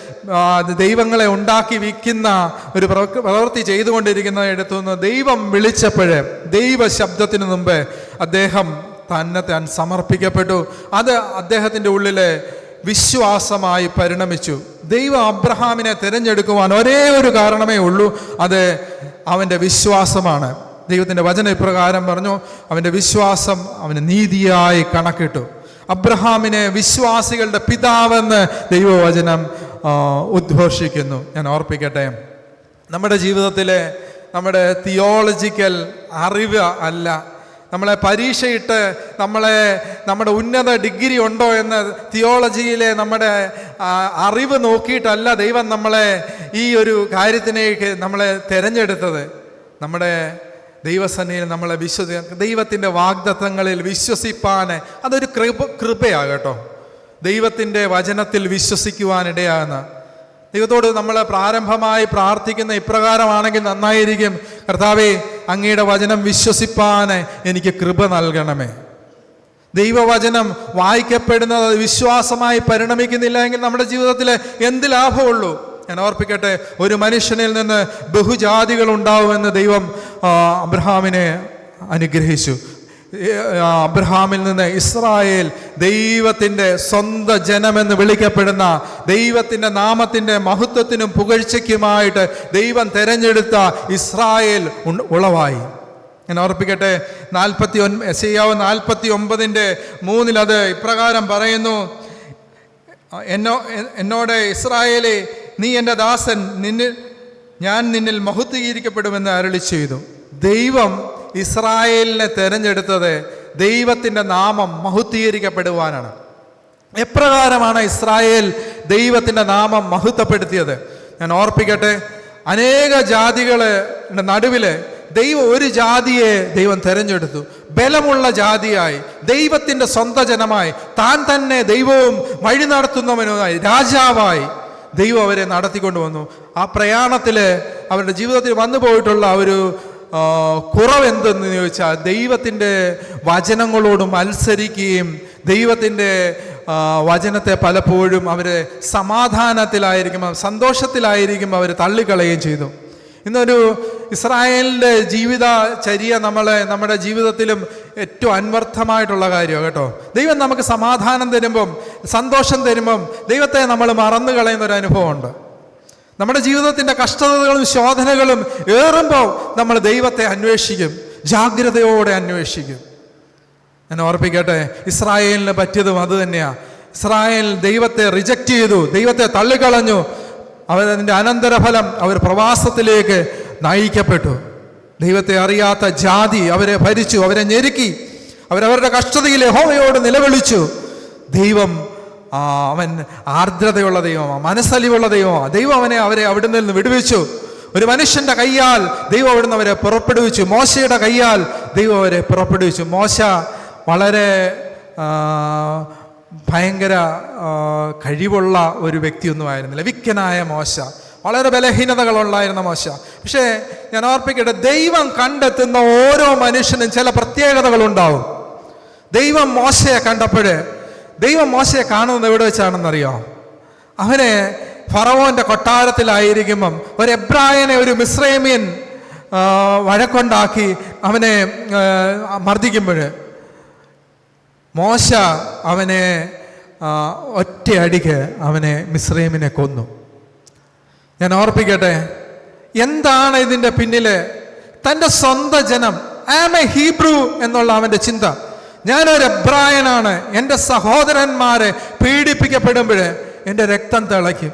Speaker 1: ദൈവങ്ങളെ ഉണ്ടാക്കി വിൽക്കുന്ന ഒരു പ്രവൃ- പ്രവൃത്തി ചെയ്തുകൊണ്ടിരിക്കുന്ന ഇടത്തുനിന്ന് ദൈവം വിളിച്ചപ്പോഴേ ദൈവ ശബ്ദത്തിന് മുമ്പ് അദ്ദേഹം തന്നെ താൻ സമർപ്പിക്കപ്പെട്ടു. അത് അദ്ദേഹത്തിന്റെ ഉള്ളിലെ വിശ്വാസമായി പരിണമിച്ചു. ദൈവം അബ്രഹാമിനെ തിരഞ്ഞെടുക്കുവാൻ ഒരേ ഒരു കാരണമേ ഉള്ളൂ. അത് അവന്റെ വിശ്വാസമാണ്. ദൈവത്തിന്റെ വചന ഇപ്രകാരം പറഞ്ഞു അവന്റെ വിശ്വാസം അവന് നീതിയായി കണക്കിട്ടു. അബ്രഹാമിനെ വിശ്വാസികളുടെ പിതാവെന്ന് ദൈവവചനം ഉദ്ഘോഷിക്കുന്നു. ഞാൻ ഓർപ്പിക്കട്ടെ നമ്മുടെ ജീവിതത്തിലെ നമ്മുടെ തിയോളജിക്കൽ അറിവ് അല്ല. നമ്മളെ പരീക്ഷയിട്ട് നമ്മളെ നമ്മുടെ ഉന്നത ഡിഗ്രി ഉണ്ടോ എന്ന് തിയോളജിയിലെ നമ്മുടെ അറിവ് നോക്കിയിട്ടല്ല ദൈവം നമ്മളെ ഈ ഒരു കാര്യത്തിനേക്ക് നമ്മളെ തിരഞ്ഞെടുത്തത്. നമ്മുടെ ദൈവസന്നിധിയിൽ നമ്മളെ വിശ്വസി ദൈവത്തിന്റെ വാഗ്ദത്തങ്ങളിൽ വിശ്വസിപ്പാൻ അതൊരു കൃപ കൃപയാണ് കേട്ടോ. ദൈവത്തിന്റെ വചനത്തിൽ വിശ്വസിക്കുവാനിടയാകുന്ന ദൈവത്തോട് നമ്മൾ പ്രാരംഭമായി പ്രാർത്ഥിക്കുന്ന ഇപ്രകാരമാണെങ്കിൽ നന്നായിരിക്കും. കർത്താവേ അങ്ങയുടെ വചനം വിശ്വസിപ്പാൻ എനിക്ക് കൃപ നൽകണമേ. ദൈവവചനം വായിക്കപ്പെടുന്നത് വിശ്വാസമായി പരിണമിക്കുന്നില്ല എങ്കിൽ നമ്മുടെ ജീവിതത്തിൽ എന്ത് ലാഭമുള്ളൂ? ഞാൻ ഓർപ്പിക്കട്ടെ ഒരു മനുഷ്യനിൽ നിന്ന് ബഹുജാതികൾ ഉണ്ടാവുമെന്ന് ദൈവം അബ്രഹാമിനെ അനുഗ്രഹിച്ചു. അബ്രഹാമിൽ നിന്ന് ഇസ്രായേൽ ദൈവത്തിന്റെ സ്വന്തം ജനമെന്ന് വിളിക്കപ്പെടുന്ന ദൈവത്തിന്റെ നാമത്തിന്റെ മഹത്വത്തിനും പുകഴ്ചയ്ക്കുമായിട്ട് ദൈവം തെരഞ്ഞെടുത്ത ഇസ്രായേൽ ഉളവായി. ഞാൻ ഓർപ്പിക്കട്ടെ നാൽപ്പത്തി ഒൻ എസിയാവ് നാൽപ്പത്തി ഒമ്പതിന്റെ മൂന്നിൽ അത് ഇപ്രകാരം പറയുന്നു എന്നോ എന്നോട് ഇസ്രായേലെ നീ എന്റെ ദാസൻ നിന്നിൽ ഞാൻ നിന്നിൽ മഹത്വീകരിക്കപ്പെടുമെന്ന് അരളി ചെയ്തു. ദൈവം ഇസ്രായേലിനെ തിരഞ്ഞെടുത്തത് ദൈവത്തിന്റെ നാമം മഹത്വീകരിക്കപ്പെടുവാനാണ്. എപ്രകാരമാണ് ഇസ്രായേൽ ദൈവത്തിന്റെ നാമം മഹത്വപ്പെടുത്തിയത്? ഞാൻ ഓർപ്പിക്കട്ടെ അനേക ജാതികളുടെ നടുവിൽ ദൈവം ഒരു ജാതിയെ ദൈവം തെരഞ്ഞെടുത്തു. ബലമുള്ള ജാതിയായി ദൈവത്തിന്റെ സ്വന്തം ജനമായി താൻ തന്നെ ദൈവവും വഴി നടത്തുന്നവനുമായി രാജാവായി. ദൈവം അവരെ നടത്തിക്കൊണ്ടു വന്നു ആ പ്രയാണത്തിൽ അവരുടെ ജീവിതത്തിൽ വന്നു പോയിട്ടുള്ള ഒരു കുറവ് കുറവെന്തെന്ന് ചോദിച്ചാൽ ദൈവത്തിന്റെ വചനങ്ങളോട് മത്സരിക്കുകയും ദൈവത്തിന്റെ വചനത്തെ പലപ്പോഴും അവർ സമാധാനത്തിലായിരിക്കും സന്തോഷത്തിലായിരിക്കും അവർ തള്ളിക്കളയുകയും ചെയ്തു. ഇന്നൊരു ഇസ്രായേലിന്റെ ജീവിത ചര്യ നമ്മളെ നമ്മുടെ ജീവിതത്തിലും ഏറ്റവും അന്വർത്ഥമായിട്ടുള്ള കാര്യമാണ് കേട്ടോ. ദൈവം നമുക്ക് സമാധാനം തരുമ്പം സന്തോഷം തരുമ്പം ദൈവത്തെ നമ്മൾ മറന്നു കളയുന്ന ഒരു അനുഭവമുണ്ട്. നമ്മുടെ ജീവിതത്തിന്റെ കഷ്ടതകളും ശോധനകളും ഏറുമ്പോൾ നമ്മൾ ദൈവത്തെ അന്വേഷിക്കും ജാഗ്രതയോടെ അന്വേഷിക്കും. ഞാൻ ഓർപ്പിക്കട്ടെ ഇസ്രായേലിന് പറ്റിയതും അത് തന്നെയാണ് ഇസ്രായേൽ ദൈവത്തെ റിജക്റ്റ് ചെയ്തു ദൈവത്തെ തള്ളിക്കളഞ്ഞു. അവരതിന്റെ അനന്തരഫലം അവർ പ്രവാസത്തിലേക്ക് നയിക്കപ്പെട്ടു. ദൈവത്തെ അറിയാത്ത ജാതി അവരെ ഭരിച്ചു അവരെ ഞെരുക്കി അവരവരുടെ കഷ്ടതയിൽ യഹോവയോട് നിലവിളിച്ചു. ദൈവം അവൻ ആർദ്രതയുള്ള ദൈവമാണ് മനസ്സലിവുള്ള ദൈവമാണ് ദൈവം അവനെ അവരെ അവിടെ നിന്ന് വിടുവിച്ചു. ഒരു മനുഷ്യന്റെ കയ്യാൽ ദൈവം അവിടുന്ന് അവരെ പുറപ്പെടുവിച്ചു. മോശയുടെ കയ്യാൽ ദൈവം അവരെ പുറപ്പെടുവിച്ചു. മോശ വളരെ ഭയങ്കര കഴിവുള്ള ഒരു വ്യക്തിയൊന്നും ആയിരുന്നില്ല വിക്കനായ മോശ. വളരെ ബലഹീനതകളുണ്ടായിരുന്ന മോശ. പക്ഷേ ഞാൻ ഓർപ്പിക്കട്ടെ ദൈവം കണ്ടെത്തുന്ന ഓരോ മനുഷ്യനും ചില പ്രത്യേകതകളുണ്ടാവും ദൈവം മോശയെ കണ്ടപ്പോഴ് ദൈവം മോശയെ കാണുന്നത് എവിടെ വെച്ചാണെന്നറിയോ? അവനെ ഫറവോന്റെ കൊട്ടാരത്തിലായിരിക്കുമ്പം ഒരു എബ്രായനെ ഒരു മിശ്രൈമ്യൻ വഴക്കൊണ്ടാക്കി അവനെ മർദ്ദിക്കുമ്പോൾ മോശ അവനെ ഒറ്റയടിക്ക് അവനെ മിശ്രൈമിനെ കൊന്നു. ഞാൻ ഓർപ്പിക്കട്ടെ? എന്താണ് ഇതിന്റെ പിന്നിൽ? തന്റെ സ്വന്തം ജനം ഐ ആം എ ഹീബ്രു എന്നുള്ള അവന്റെ ചിന്ത. ഞാനൊരു എബ്രായനാണ് എന്റെ സഹോദരന്മാരെ പീഡിപ്പിക്കപ്പെടുമ്പോൾ എന്റെ രക്തം തിളയ്ക്കും.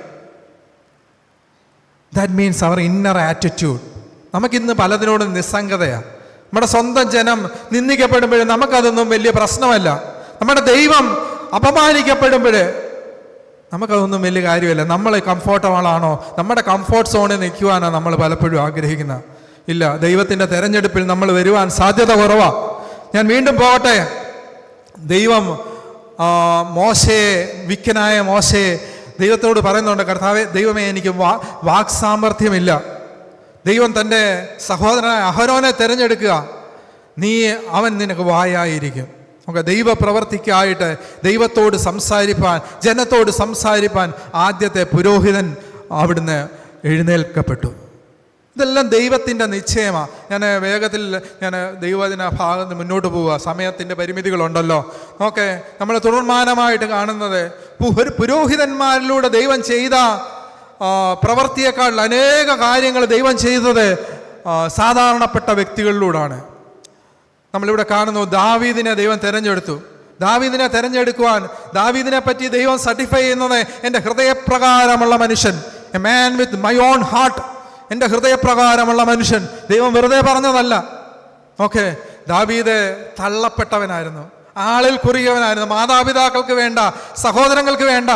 Speaker 1: That means our inner attitude നമുക്കിന്ന് പലതിനോടും നിസ്സംഗതയാണ് നമ്മുടെ സ്വന്തം ജനം നിന്ദിക്കപ്പെടുമ്പോൾ നമുക്കതൊന്നും വലിയ പ്രശ്നമല്ല. നമ്മുടെ ദൈവം അപമാനിക്കപ്പെടുമ്പോൾ നമുക്കതൊന്നും വലിയ കാര്യമല്ല. നമ്മൾ കംഫോർട്ടബിളാണോ നമ്മുടെ കംഫോർട്ട് സോണിൽ നിൽക്കുവാനാണ് നമ്മൾ പലപ്പോഴും ആഗ്രഹിക്കുന്നത് ഇല്ല ദൈവത്തിന്റെ തെരഞ്ഞെടുപ്പിൽ നമ്മൾ വരുവാൻ സാധ്യത കുറവാ. ഞാൻ വീണ്ടും പോകട്ടെ. ദൈവം മോശയെ വിക്കനായ മോശയെ ദൈവത്തോട് പറയുന്നുണ്ട് കർത്താവെ ദൈവമേ എനിക്ക് വാ വാക് സാമർഥ്യമില്ല ദൈവം തന്റെ സഹോദരനായ അഹരോനെ തിരഞ്ഞെടുക്കുക. നീ അവൻ നിനക്ക് വായായിരിക്കും. നമുക്ക് ദൈവ പ്രവർത്തിക്കായിട്ട് ദൈവത്തോട് സംസാരിപ്പാൻ ജനത്തോട് സംസാരിപ്പാൻ ആദ്യത്തെ പുരോഹിതൻ അവിടുന്ന് എഴുന്നേൽക്കപ്പെട്ടു. ഇതെല്ലാം ദൈവത്തിന്റെ നിശ്ചയമാണ് ഞാൻ വേഗത്തിൽ ഞാൻ ദൈവദിന ഭാഗത്ത് മുന്നോട്ട് പോവുക. സമയത്തിന്റെ പരിമിതികളുണ്ടല്ലോ. ഓക്കെ നമ്മൾ തുടർമാനമായിട്ട് കാണുന്നത് ഒരു പുരോഹിതന്മാരിലൂടെ ദൈവം ചെയ്ത പ്രവൃത്തിയേക്കാൾ അനേക കാര്യങ്ങൾ ദൈവം ചെയ്തത് സാധാരണപ്പെട്ട വ്യക്തികളിലൂടെയാണ് നമ്മളിവിടെ കാണുന്നു ദാവീദിനെ ദൈവം തിരഞ്ഞെടുത്തു. ദാവീദിനെ തിരഞ്ഞെടുക്കുവാൻ ദാവീദിനെ പറ്റി ദൈവം സർട്ടിഫൈ ചെയ്യുന്നത് എന്റെ ഹൃദയപ്രകാരമുള്ള മനുഷ്യൻ a man with my own heart എന്റെ ഹൃദയപ്രകാരമുള്ള മനുഷ്യൻ ദൈവം വെറുതെ പറഞ്ഞതല്ല. ഓക്കെ ദാവീദ് തള്ളപ്പെട്ടവനായിരുന്നു. ആളിൽ കുറിയവനായിരുന്നു മാതാപിതാക്കൾക്ക് വേണ്ട സഹോദരങ്ങൾക്ക് വേണ്ട.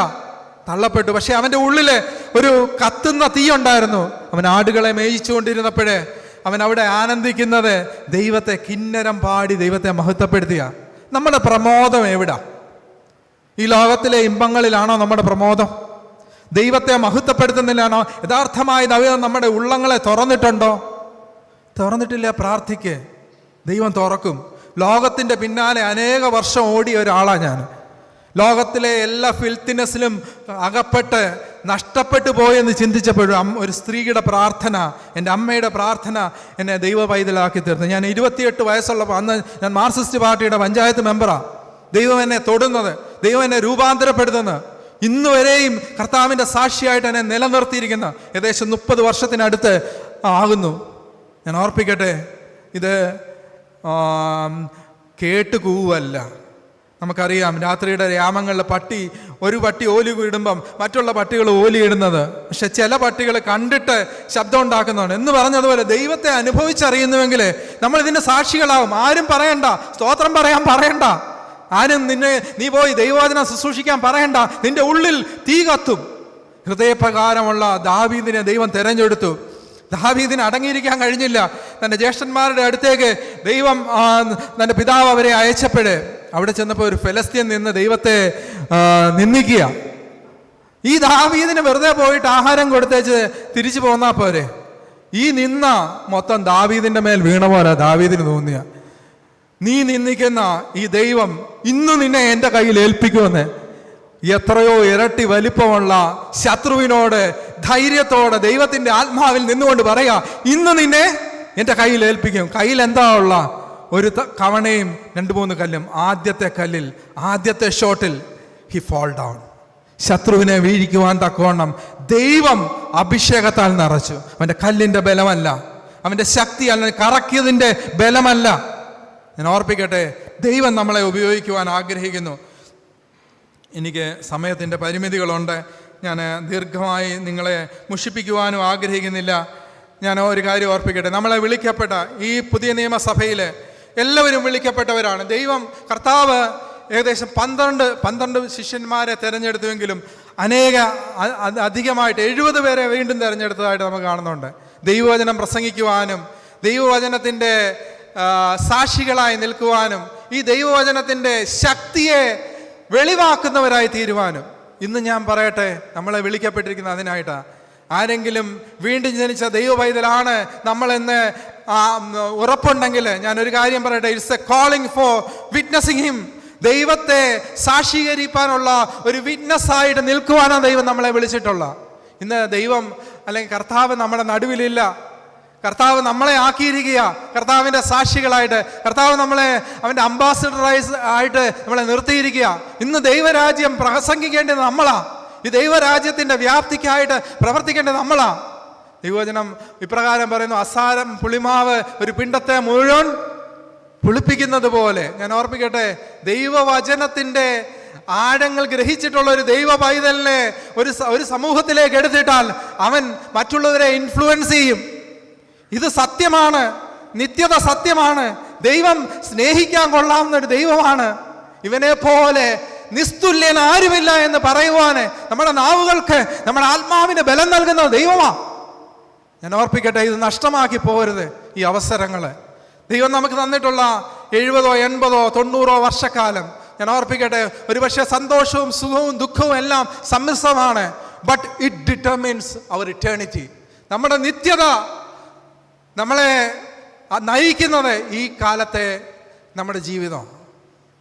Speaker 1: തള്ളപ്പെട്ടു. പക്ഷെ അവന്റെ ഉള്ളിൽ ഒരു കത്തുന്ന തീ ഉണ്ടായിരുന്നു. അവൻ ആടുകളെ മേയിച്ചുകൊണ്ടിരുന്നപ്പോഴേ അവൻ അവിടെ ആനന്ദിക്കുന്നത് ദൈവത്തെ കിന്നരം പാടി ദൈവത്തെ മഹത്വപ്പെടുത്തിയ. നമ്മുടെ പ്രമോദം എവിടാ? ഈ ലോകത്തിലെ ഇമ്പങ്ങളിലാണോ നമ്മുടെ പ്രമോദം? ദൈവത്തെ മഹത്വപ്പെടുത്തുന്നില്ലാണോ യഥാർത്ഥമായി ദൈവം നമ്മുടെ ഉള്ളങ്ങളെ തുറന്നിട്ടുണ്ടോ? തുറന്നിട്ടില്ല പ്രാർത്ഥിക്കേ. ദൈവം തുറക്കും. ലോകത്തിന്റെ പിന്നാലെ അനേക വർഷം ഓടിയ ഒരാളാണ് ഞാൻ ലോകത്തിലെ എല്ലാ ഫിൽത്തിനെസിലും അകപ്പെട്ട് നഷ്ടപ്പെട്ടു പോയെന്ന് ചിന്തിച്ചപ്പോഴും ഒരു സ്ത്രീയുടെ പ്രാർത്ഥന എന്റെ അമ്മയുടെ പ്രാർത്ഥന എന്നെ ദൈവ പൈതലാക്കി തീർന്നു. ഞാൻ ഇരുപത്തിയെട്ട് വയസ്സുള്ളപ്പോൾ അന്ന് ഞാൻ മാർക്സിസ്റ്റ് പാർട്ടിയുടെ പഞ്ചായത്ത് മെമ്പറാണ് ദൈവം എന്നെ തൊടുന്നത് ദൈവം എന്നെ രൂപാന്തരപ്പെടുത്തുന്നത്. ഇന്ന് വരെയും കർത്താവിന്റെ സാക്ഷിയായിട്ട് എന്നെ നിലനിർത്തിയിരിക്കുന്ന. ഏകദേശം മുപ്പത് വർഷത്തിനടുത്ത് ആകുന്നു. ഞാൻ ഓർപ്പിക്കട്ടെ ഇത് കേട്ടുകൂവല്ല. കേട്ട് കൂവല്ല നമുക്കറിയാം രാത്രിയുടെ രാമങ്ങളിലെ പട്ടി ഒരു പട്ടി ഓലി ഇടുമ്പം മറ്റുള്ള പട്ടികൾ ഓലി ഇടുന്നത്. പക്ഷെ ചില പട്ടികൾ കണ്ടിട്ട് ശബ്ദം ഉണ്ടാക്കുന്നതാണ്. എന്ന് പറഞ്ഞതുപോലെ ദൈവത്തെ അനുഭവിച്ചറിയുന്നുവെങ്കിൽ നമ്മൾ ഇതിന്റെ സാക്ഷികളാവും. ആരും പറയണ്ട. സ്തോത്രം പറയാൻ പറയണ്ട. ആരും നിന്നെ നീ പോയി ദൈവവചന ശുശ്രൂഷിക്കാൻ പറയണ്ട. നിന്റെ ഉള്ളിൽ തീ കത്തും. ഹൃദയപ്രകാരമുള്ള ദാവീദിനെ ദൈവം തെരഞ്ഞെടുത്തു. ദാവീദിന് അടങ്ങിയിരിക്കാൻ കഴിഞ്ഞില്ല. തന്റെ ജ്യേഷ്ഠന്മാരുടെ അടുത്തേക്ക് ദൈവം തന്റെ പിതാവ് അവരെ അയച്ചപ്പോഴേ അവിടെ ചെന്നപ്പോൾ ഒരു ഫലസ്തീൻ നിന്ന് ദൈവത്തെ നിന്ദിക്കുക. ഈ ദാവീദിന് വെറുതെ പോയിട്ട് ആഹാരം കൊടുത്തേച്ച് തിരിച്ചു പോന്നാ പോരെ? ഈ നിന്ന മൊത്തം ദാവീദിന്റെ മേൽ വീണ പോലെ ദാവീദിന് തോന്നിയ. നീ നിന്ദിക്കുന്ന ഈ ദൈവം ഇന്ന് നിന്നെ എന്റെ കയ്യിൽ ഏൽപ്പിക്കുമെന്ന്. എത്രയോ ഇരട്ടി വലിപ്പമുള്ള ശത്രുവിനോട് ധൈര്യത്തോടെ ദൈവത്തിന്റെ ആത്മാവിൽ നിന്നുകൊണ്ട് പറയുക ഇന്ന് നിന്നെ എന്റെ കയ്യിൽ ഏൽപ്പിക്കും. കയ്യിൽ എന്താ ഉള്ള? ഒരു കവണയും രണ്ട് മൂന്ന് കല്ലും. ആദ്യത്തെ കല്ലിൽ ആദ്യത്തെ ഷോട്ടിൽ ഹി ഫോൾ ഡൗൺ ശത്രുവിനെ വീഴിക്കുവാൻ തക്കവണ്ണം ദൈവം അഭിഷേകത്താൽ നിറച്ചു. അവന്റെ കല്ലിന്റെ ബലമല്ല. അവന്റെ ശക്തി അല്ല കറക്കിയതിന്റെ ബലമല്ല. ഞാൻ ഓർപ്പിക്കട്ടെ ദൈവം നമ്മളെ ഉപയോഗിക്കുവാൻ ആഗ്രഹിക്കുന്നു. എനിക്ക് സമയത്തിന്റെ പരിമിതികളുണ്ട്. ഞാൻ ദീർഘമായി നിങ്ങളെ മുഷിപ്പിക്കുവാനും ആഗ്രഹിക്കുന്നില്ല. ഞാൻ ഒരു കാര്യം ഓർപ്പിക്കട്ടെ നമ്മളെ വിളിക്കപ്പെട്ട ഈ പുതിയ നിയമസഭയിൽ എല്ലാവരും വിളിക്കപ്പെട്ടവരാണ്. ദൈവം കർത്താവ് ഏകദേശം പന്ത്രണ്ട് പന്ത്രണ്ട് ശിഷ്യന്മാരെ തിരഞ്ഞെടുത്തുവെങ്കിലും അനേക അധികമായിട്ട് എഴുപത് പേരെ വീണ്ടും തിരഞ്ഞെടുത്തതായിട്ട് നമുക്ക് കാണുന്നുണ്ട്. ദൈവവചനം പ്രസംഗിക്കുവാനും ദൈവവചനത്തിന്റെ സാക്ഷികളായി നിൽക്കുവാനും ഈ ദൈവവചനത്തിന്റെ ശക്തിയെ വെളിവാക്കുന്നവരായി തീരുവാനും. ഇന്ന് ഞാൻ പറയട്ടെ നമ്മളെ വിളിക്കപ്പെട്ടിരിക്കുന്ന അതിനായിട്ടാണ് ആരെങ്കിലും വീണ്ടും ജനിച്ച ദൈവ പൈതലാണ് നമ്മളെന്ന് ഉറപ്പുണ്ടെങ്കിൽ ഞാൻ ഒരു കാര്യം പറയട്ടെ. It's a calling for witnessing him ദൈവത്തെ സാക്ഷീകരിക്കാനുള്ള ഒരു വിറ്റ്നസ് ആയിട്ട് നിൽക്കുവാനാണ് ദൈവം നമ്മളെ വിളിച്ചിട്ടുള്ള. ഇന്ന് ദൈവം അല്ലെങ്കിൽ കർത്താവ് നമ്മുടെ നടുവിലില്ല. കർത്താവ് നമ്മളെ ആക്കിയിരിക്കുക കർത്താവിന്റെ സാക്ഷികളായിട്ട് കർത്താവ് നമ്മളെ അവന്റെ അംബാസിഡറൈസ് ആയിട്ട് നമ്മളെ നിർത്തിയിരിക്കുക ഇന്ന് ദൈവരാജ്യം പ്രസംഗിക്കേണ്ടത് നമ്മളാ. ഈ ദൈവരാജ്യത്തിന്റെ വ്യാപ്തിക്കായിട്ട് പ്രവർത്തിക്കേണ്ടത് നമ്മളാ. ദൈവവചനം ഇപ്രകാരം പറയുന്നു അസാരം പുളിമാവ് ഒരു പിണ്ടത്തെ മുഴുവൻ പുളിപ്പിക്കുന്നത് പോലെ. ഞാൻ ഓർമ്മിക്കട്ടെ ദൈവവചനത്തിന്റെ ആഴങ്ങൾ ഗ്രഹിച്ചിട്ടുള്ള ഒരു ദൈവ പൈതലിനെ ഒരു ഒരു സമൂഹത്തിലേക്ക് എടുത്തിട്ടാൽ അവൻ മറ്റുള്ളവരെ ഇൻഫ്ലുവൻസ് ചെയ്യും. ഇത് സത്യമാണ് നിത്യത സത്യമാണ്. ദൈവം സ്നേഹിക്കാൻ കൊള്ളാവുന്ന ഒരു ദൈവമാണ്. ഇവനെ പോലെ നിസ്തുല്യൻ ആരുമില്ല എന്ന് പറയുവാന് നമ്മുടെ നാവുകൾക്ക് നമ്മുടെ ആത്മാവിന് ബലം നൽകുന്ന ദൈവമാ. ഞാൻ ഓർപ്പിക്കട്ടെ ഇത് നഷ്ടമാക്കി പോകരുത് ഈ അവസരങ്ങൾ ദൈവം നമുക്ക് തന്നിട്ടുള്ള എഴുപതോ എൺപതോ തൊണ്ണൂറോ വർഷക്കാലം. ഞാൻ ഓർപ്പിക്കട്ടെ ഒരുപക്ഷെ സന്തോഷവും സുഖവും ദുഃഖവും എല്ലാം സമ്മിശ്രമാണ്. But it determines our eternity നമ്മുടെ നിത്യത നമ്മളെ നയിക്കുന്നത് ഈ കാലത്തെ നമ്മുടെ ജീവിതം.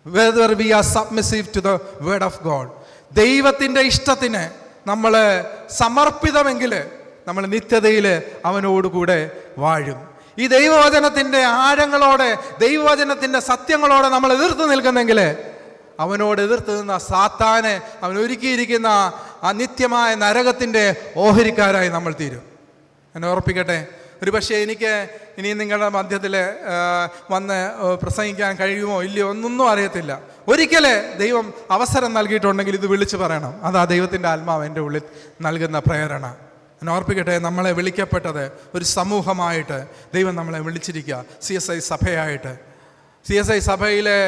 Speaker 1: Whether we are submissive to the word of God ദൈവത്തിന്റെ ഇഷ്ടത്തിന് നമ്മൾ സമർപ്പിതമെങ്കിൽ നമ്മൾ നിത്യതയിൽ അവനോടുകൂടെ വാഴും. ഈ ദൈവവചനത്തിന്റെ ആഴങ്ങളോടെ ദൈവവചനത്തിന്റെ സത്യങ്ങളോടെ നമ്മൾ എതിർത്ത് നിൽക്കുന്നെങ്കിൽ അവനോട് എതിർത്ത് നിന്ന സാത്താനെ അവൻ ഒരുക്കിയിരിക്കുന്ന ആ നിത്യമായ നരകത്തിന്റെ ഓഹരിക്കാരായി നമ്മൾ തീരും. എന്നെ ഓർപ്പിക്കട്ടെ ഒരു പക്ഷേ എനിക്ക് ഇനി നിങ്ങളുടെ മധ്യത്തിൽ വന്ന് പ്രസംഗിക്കാൻ കഴിയുമോ ഇല്ലയോ ഒന്നൊന്നും അറിയത്തില്ല. ഒരിക്കലേ ദൈവം അവസരം നൽകിയിട്ടുണ്ടെങ്കിൽ ഇത് വിളിച്ചു പറയണം. അതാ ദൈവത്തിന്റെ ആത്മാവ് എന്റെ ഉള്ളിൽ നൽകുന്ന പ്രേരണ. ഞാൻ ഓർപ്പിക്കട്ടെ നമ്മളെ വിളിക്കപ്പെട്ടത് ഒരു സമൂഹമായിട്ട് ദൈവം നമ്മളെ വിളിച്ചിരിക്കുക സി എസ് ഐ സഭയായിട്ട്. സി എസ് ഐ സഭയിലെ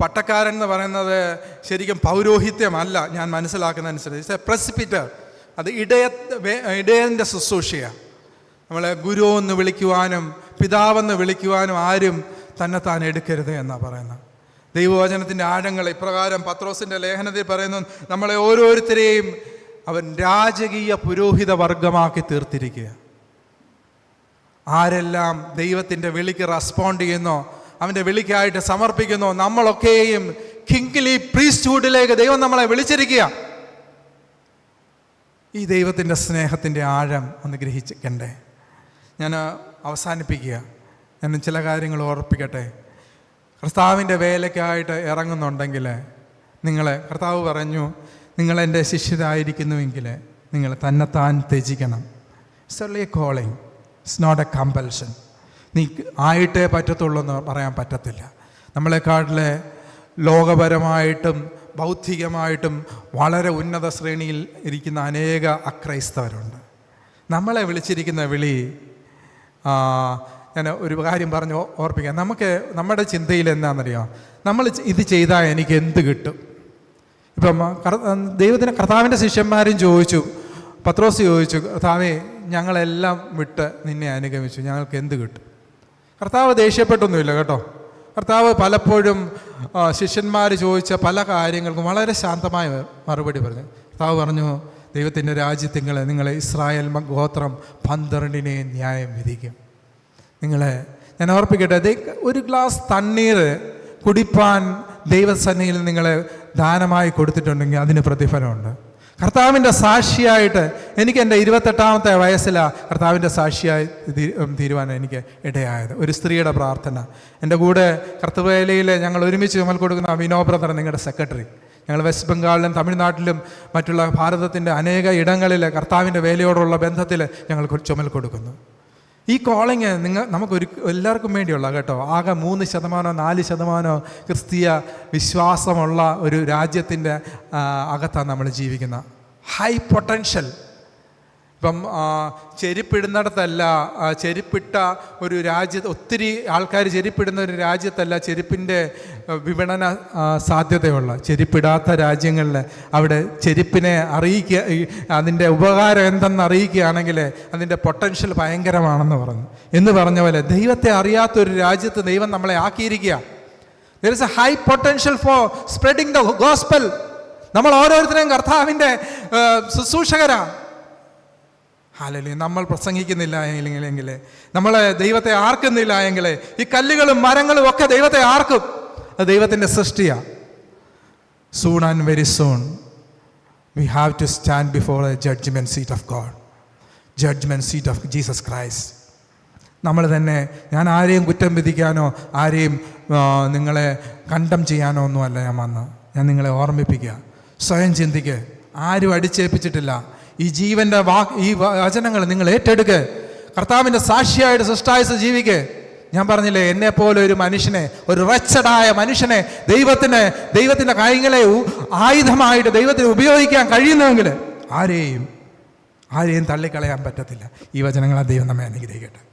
Speaker 1: പട്ടക്കാരൻ എന്ന് പറയുന്നത് ശരിക്കും പൗരോഹിത്യമല്ല ഞാൻ മനസ്സിലാക്കുന്ന അനുസരിച്ച് പ്രസിപ്പിറ്റർ അത് ഇടയ ഇടയന്റെ ശുശ്രൂഷയാണ് നമ്മളെ ഗുരു എന്ന് വിളിക്കുവാനും പിതാവെന്ന് വിളിക്കുവാനും ആരും തന്നെത്താൻ താൻ എടുക്കരുത് എന്നാണ് പറയുന്നത്. ദൈവവചനത്തിന്റെ ആഴങ്ങൾ ഇപ്രകാരം പത്രോസിന്റെ ലേഖനത്തിൽ പറയുന്നു നമ്മളെ ഓരോരുത്തരെയും അവൻ രാജകീയ പുരോഹിത വർഗമാക്കി തീർത്തിരിക്കുക. ആരെല്ലാം ദൈവത്തിന്റെ വിളിക്ക് റെസ്പോണ്ട് ചെയ്യുന്നോ അവന്റെ വിളിക്കായിട്ട് സമർപ്പിക്കുന്നു നമ്മളൊക്കെയും കിങ്ലി പ്രീസ്റ്റ്ഹുഡിലേക്ക് ദൈവം നമ്മളെ വിളിച്ചിരിക്കുക. ഈ ദൈവത്തിന്റെ സ്നേഹത്തിന്റെ ആഴം ഒന്ന് ഗ്രഹിച്ചിരിക്കണ്ടേ ഞാൻ അവസാനിപ്പിക്കുക. ഞാൻ ചില കാര്യങ്ങൾ ഓർപ്പിക്കട്ടെ. കർത്താവിന്റെ വേലയ്ക്കായിട്ട് ഇറങ്ങുന്നുണ്ടെങ്കിൽ നിങ്ങളെ കർത്താവ് പറഞ്ഞു നിങ്ങൾ എന്റെ ശിഷ്യരായിരിക്കുന്നുവെങ്കിൽ നിങ്ങൾ തന്നെത്താൻ ത്യജിക്കണം. It's a calling it's not a compulsion നീ ആയിട്ടേ പറ്റത്തുള്ളൂ എന്ന് പറയാൻ പറ്റത്തില്ല. നമ്മളെക്കാട്ടിലെ ലോകപരമായിട്ടും ബൗദ്ധികമായിട്ടും വളരെ ഉന്നത ശ്രേണിയിൽ ഇരിക്കുന്ന അനേക അക്രൈസ്തവരുണ്ട്. നമ്മളെ വിളിച്ചിരിക്കുന്ന വിളി ഞാൻ ഒരു കാര്യം പറഞ്ഞ് ഓർപ്പിക്കാം. നമുക്ക് നമ്മുടെ ചിന്തയിൽ എന്താണെന്നറിയാം? നമ്മൾ ഇത് ചെയ്താൽ എനിക്ക് എന്ത് കിട്ടും? ഇപ്പം ദൈവത്തിന് കർത്താവിന്റെ ശിഷ്യന്മാരും ചോദിച്ചു പത്രോസ് ചോദിച്ചു കർത്താവേ ഞങ്ങളെല്ലാം വിട്ട് നിന്നെ അനുഗമിച്ചു. ഞങ്ങൾക്ക് എന്ത് കിട്ടും? കർത്താവ് ദേഷ്യപ്പെട്ടൊന്നുമില്ല കേട്ടോ. കർത്താവ് പലപ്പോഴും ശിഷ്യന്മാർ ചോദിച്ച പല കാര്യങ്ങൾക്കും വളരെ ശാന്തമായ മറുപടി പറഞ്ഞു. കർത്താവ് പറഞ്ഞു ദൈവത്തിന്റെ രാജ്യത്തിങ്ങളെ നിങ്ങളെ ഇസ്രായേൽ ഗോത്രം പന്ത്രണ്ടിനെ ന്യായം വിധിക്കും. നിങ്ങളെ ഞാൻ ഓർപ്പിക്കട്ടെ ഒരു ഗ്ലാസ് തണ്ണീർ കുടിപ്പാൻ ദൈവസന്നിധിയിൽ നിങ്ങളെ ദാനമായി കൊടുത്തിട്ടുണ്ടെങ്കിൽ അതിന് പ്രതിഫലമുണ്ട്. കർത്താവിന്റെ സാക്ഷിയായിട്ട് എനിക്ക് എന്റെ ഇരുപത്തെട്ടാമത്തെ വയസ്സിലാണ് കർത്താവിന്റെ സാക്ഷിയായി തീ- എനിക്ക് ഇടയായത്. ഒരു സ്ത്രീയുടെ പ്രാർത്ഥന. എന്റെ കൂടെ കർത്തവേലയിൽ ഞങ്ങൾ ഒരുമിച്ച് ചുമൽ കൊടുക്കുന്ന വിനോ ബ്രദർ നിങ്ങളുടെ സെക്രട്ടറി. ഞങ്ങൾ വെസ്റ്റ് ബംഗാളിലും തമിഴ്നാട്ടിലും മറ്റുള്ള ഭാരതത്തിന്റെ അനേക ഇടങ്ങളിൽ കർത്താവിന്റെ വേലയോടുള്ള ബന്ധത്തിൽ ഞങ്ങൾ ചുമൽ കൊടുക്കുന്നു. ഈ കോളിങ് നിങ്ങൾ നമുക്ക് ഒരു എല്ലാവർക്കും വേണ്ടിയുള്ള കേട്ടോ. ആകെ മൂന്ന് ശതമാനമോ നാല് ശതമാനമോ ക്രിസ്തീയ വിശ്വാസമുള്ള ഒരു രാജ്യത്തിന്റെ അകത്താണ് നമ്മൾ ജീവിക്കുന്നത്. ഹൈ പൊട്ടൻഷ്യൽ ഇപ്പം ചെരുപ്പിടുന്നിടത്തല്ല ചെരുപ്പിട്ട ഒരു രാജ്യത്ത് ഒത്തിരി ആൾക്കാർ ചെരുപ്പിടുന്ന ഒരു രാജ്യത്തല്ല ചെരുപ്പിന്റെ വിപണന സാധ്യതയുള്ള. ചെരുപ്പിടാത്ത രാജ്യങ്ങളിൽ അവിടെ ചെരുപ്പിനെ അറിയിക്കുക അതിന്റെ ഉപകാരം എന്തെന്ന് അറിയിക്കുകയാണെങ്കിൽ അതിന്റെ പൊട്ടൻഷ്യൽ ഭയങ്കരമാണെന്ന് പറഞ്ഞു. എന്ന് പറഞ്ഞ പോലെ ദൈവത്തെ അറിയാത്ത ഒരു രാജ്യത്ത് ദൈവം നമ്മളെ ആക്കിയിരിക്കുക. There is a high potential for spreading the gospel നമ്മൾ ഓരോരുത്തരെയും കർത്താവിന്റെ ശുശ്രൂഷകരാണ് ഹാലലി നമ്മൾ പ്രസംഗിക്കുന്നില്ല എങ്കിൽ നമ്മൾ ദൈവത്തെ ആർക്കുന്നില്ല എങ്കിൽ ഈ കല്ലുകളും മരങ്ങളും ഒക്കെ ദൈവത്തെ ആർക്കും? അത് ദൈവത്തിന്റെ സൃഷ്ടിയാണ് soon and very soon we have to stand before a judgement seat of God judgement seat of Jesus Christ നമ്മൾ തന്നെ ഞാൻ ആരെയും കുറ്റം വിധിക്കാനോ ആരെയും നിങ്ങളെ കണ്ടം ചെയ്യാനോ ഒന്നുമല്ല ഞാൻ വന്ന് ഞാൻ നിങ്ങളെ ഓർമ്മിപ്പിക്കുക. സ്വയം ചിന്തിക്കുക ആരും അടിച്ചേൽപ്പിച്ചിട്ടില്ല. ഈ ജീവന്റെ വാ ഈ വചനങ്ങൾ നിങ്ങൾ ഏറ്റെടുക്ക്. കർത്താവിന്റെ സാക്ഷിയായിട്ട് സൃഷ്ടായ ജീവിക്ക്. ഞാൻ പറഞ്ഞില്ലേ എന്നെ പോലെ ഒരു മനുഷ്യനെ ഒരു റച്ചഡായ മനുഷ്യനെ ദൈവത്തിന് ദൈവത്തിന്റെ കാര്യങ്ങളെ ആയുധമായിട്ട് ദൈവത്തിന് ഉപയോഗിക്കാൻ കഴിയുന്നുവെങ്കിൽ ആരെയും ആരെയും തള്ളിക്കളയാൻ പറ്റത്തില്ല. ഈ വചനങ്ങളെ ദൈവം നമ്മെ അനുഗ്രഹിക്കട്ടെ.